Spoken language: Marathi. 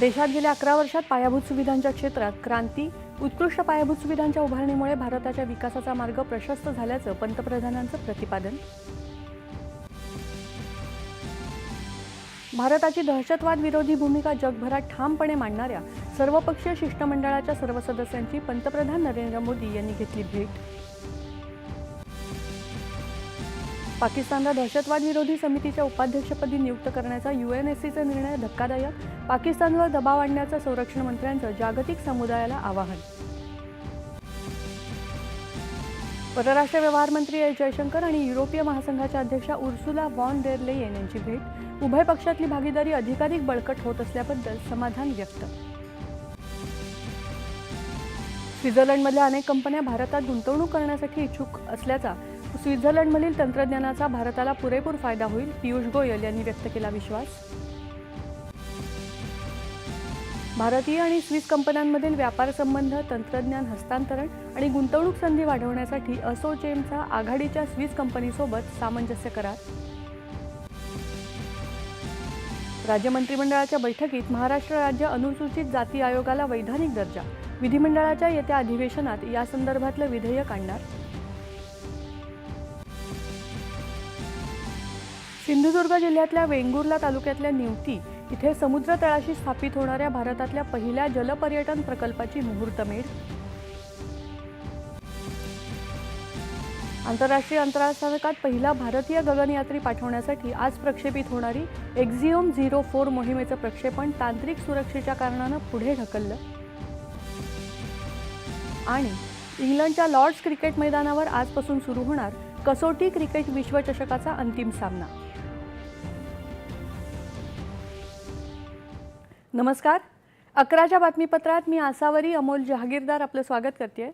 देशात गेल्या अकरा वर्षात पायाभूत सुविधांच्या क्षेत्रात क्रांती उत्कृष्ट पायाभूत सुविधांच्या उभारणीमुळे भारताच्या विकासाचा मार्ग प्रशस्त झाल्याचं पंतप्रधानांचं प्रतिपादन. भारताची दहशतवाद विरोधी भूमिका जगभरात ठामपणे मांडणाऱ्या सर्वपक्षीय शिष्टमंडळाच्या सर्व सदस्यांची पंतप्रधान नरेंद्र मोदी यांनी घेतली भेट. पाकिस्तानला दहशतवाद विरोधी समितीच्या उपाध्यक्षपदी नियुक्त करण्याचा यू एन एस सीचा निर्णय धक्कादायक. पाकिस्तानवर दबाव आणण्याचं संरक्षण मंत्र्यांचं जागतिक समुदायाला आवाहन. परराष्ट्र व्यवहार मंत्री एस जयशंकर आणि युरोपीय महासंघाच्या अध्यक्षा उर्सुला वॉन डेर लेयन यांची भेट. उभय पक्षातली भागीदारी अधिकाधिक बळकट होत असल्याबद्दल समाधान व्यक्त. स्वित्झर्लंडमधल्या अनेक कंपन्या भारतात गुंतवणूक करण्यासाठी इच्छुक असल्याचा स्वित्झर्लंडमधील तंत्रज्ञानाचा भारताला पुरेपूर फायदा होईल पियुष गोयल यांनी व्यक्त केला विश्वास. भारतीय आणि स्विस कंपन्यांमधील व्यापार संबंध तंत्रज्ञान हस्तांतरण आणि गुंतवणूक संधी वाढवण्यासाठी असोचेमचा आघाडीच्या स्विस कंपनीसोबत सामंजस्य करार. राज्य मंत्रिमंडळाच्या बैठकीत महाराष्ट्र राज्य अनुसूचित जाती आयोगाला वैधानिक दर्जा. विधिमंडळाच्या येत्या अधिवेशनात या संदर्भातलं विधेयक आणणार. सिंधुदुर्ग जिल्ह्यातल्या वेंगुर्ला तालुक्यातल्या निवती इथे समुद्र तळाशी स्थापित होणाऱ्या भारतातल्या पहिल्या जलपर्यटन प्रकल्पाची मुहूर्तमेढ. आंतरराष्ट्रीय अंतराळ स्थानकात पहिला भारतीय गगनयात्री पाठवण्यासाठी आज प्रक्षेपित होणारी एक्झिओम झिरो फोर मोहिमेचं प्रक्षेपण तांत्रिक सुरक्षेच्या कारणानं पुढे ढकललं. आणि इंग्लंडच्या लॉर्ड्स क्रिकेट मैदानावर आजपासून सुरू होणार कसोटी क्रिकेट विश्वचषकाचा अंतिम सामना. नमस्कार. अकराच्या बातमीपत्रात मी आसावरी अमोल जहागीरदार आपलं स्वागत करते